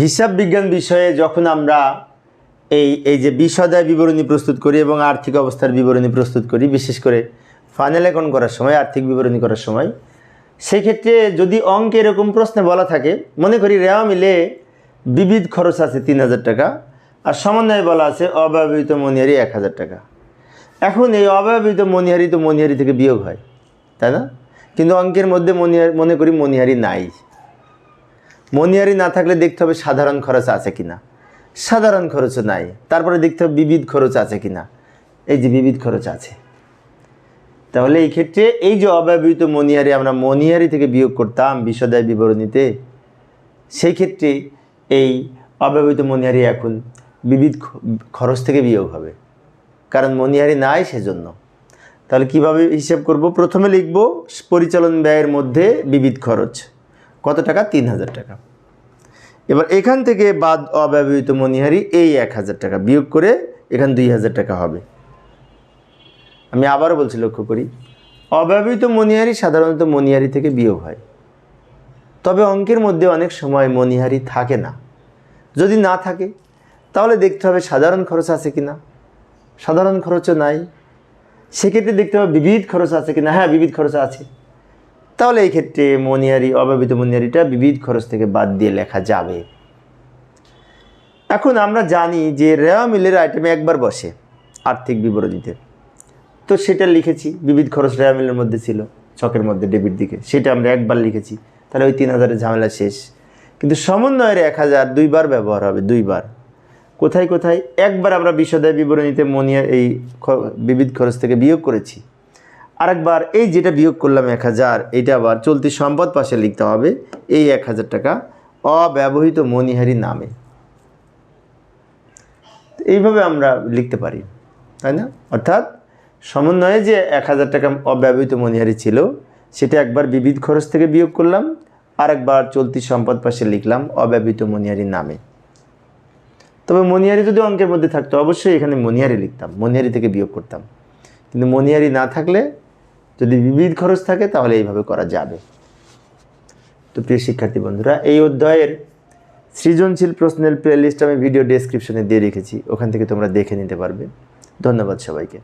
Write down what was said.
হিসাব বিজ্ঞান বিষয়ে যখন আমরা এই এই যে বিশদায় বিবরণী প্রস্তুত করি এবং আর্থিক অবস্থার বিবরণী প্রস্তুত করি, বিশেষ করে ফাইনাল অ্যাকাউন্ট করার সময়, আর্থিক বিবরণী করার সময়, সেক্ষেত্রে যদি অঙ্কে এরকম প্রশ্নে বলা থাকে, মনে করি রেওয়া মিলে বিবিধ খরচ আছে তিন হাজার টাকা, আর সমন্বয়ে বলা আছে অব্যবহৃত মনিহারি এক হাজার টাকা। এখন এই অব্যবহৃত মনিহারি তো মনিহারি থেকে বিয়োগ হয়, তাই না? কিন্তু অঙ্কের মধ্যে মনিহারি মনে করি মনিহারি নাই। মনিহারি না থাকলে দেখতে হবে সাধারণ খরচ আছে কিনা। সাধারণ খরচও নাই। তারপরে দেখতে হবে বিবিধ খরচ আছে কিনা। এই যে বিবিধ খরচ আছে। তাহলে এই ক্ষেত্রে এই যে অব্যবহৃত মনিয়ারি আমরা মনিহারি থেকে বিয়োগ করতাম বিশদায় বিবরণীতে, সেই ক্ষেত্রে এই অব্যবহৃত মনিহারি এখন বিবিধ খরচ থেকে বিয়োগ হবে। কারণ মনিহারি নাই সেজন্য। তাহলে কীভাবে হিসেব করব? প্রথমে লিখব, পরিচালন ব্যয়ের মধ্যে বিবিধ খরচ। কত টাকা? তিন হাজার টাকা। এবার এখান থেকে বাদ অব্যবহৃত মনিহারি এই এক হাজার টাকা বিয়োগ করে এখান দুই হাজার টাকা হবে। আমি আবারও বলছি, লক্ষ্য করি, অব্যবহৃত মনিহারি সাধারণত মনিহারি থেকে বিয়োগ হয়। তবে অঙ্কের মধ্যে অনেক সময় মনিহারি থাকে না। যদি না থাকে, তাহলে দেখতে হবে সাধারণ খরচ আছে কি না সাধারণ খরচও নাই। সেক্ষেত্রে দেখতে হবে বিবিধ খরচ আছে কি না হ্যাঁ বিবিধ খরচ আছে। তাহলে এই ক্ষেত্রে মনিহারি অব্যবহৃত মনিহারিটা বিবিধ খরচ থেকে বাদ দিয়ে লেখা যাবে। এখন আমরা জানি যে রেওয়া মিলের আইটেমে একবার বসে আর্থিক বিবরণীতে। তো সেটা লিখেছি, বিবিধ খরচ রেওয়া মিলের মধ্যে ছিল ছকের মধ্যে ডেবিট দিকে। সেটা আমরা একবার লিখেছি, তাহলে ওই তিন হাজারের ঝামেলা শেষ। কিন্তু সমন্বয়ের এক হাজার দুইবার ব্যবহার হবে, দুইবার। কোথায় কোথায়? একবার আমরা বিশদায় বিবরণীতে মনিয়া এই বিবিধ খরচ থেকে বিয়োগ করেছি। আরেকবার, এই যেটা বিয়োগ করলাম এক হাজার, এটা আবার চলতি সম্পদ পাশে লিখতে হবে, এই এক হাজার টাকা অব্যবহৃত মনিহারি নামে। এইভাবে আমরা লিখতে পারি, তাই না? অর্থাৎ সমন্বয়ে যে এক হাজার টাকা অব্যবহৃত মনিহারি ছিল, সেটা একবার বিবিধ খরচ থেকে বিয়োগ করলাম, আরেকবার চলতি সম্পদ পাশে লিখলাম অব্যবহৃত মনিহারি নামে। তবে মনিহারি যদি অঙ্কের মধ্যে থাকতো, অবশ্যই এখানে মনিহারি লিখতাম, মনিহারি থেকে বিয়োগ করতাম। কিন্তু মনিহারি না থাকলে যদি বিবিধ খরচ থাকে, তাহলে এইভাবে করা যাবে। তো প্রিয় শিক্ষার্থী বন্ধুরা, এই অধ্যায়ের সৃজনশীল প্রশ্নের প্লে আমি ভিডিও ডেসক্রিপশনে দিয়ে রেখেছি। ওখান থেকে তোমরা দেখে নিতে পারবে। ধন্যবাদ সবাইকে।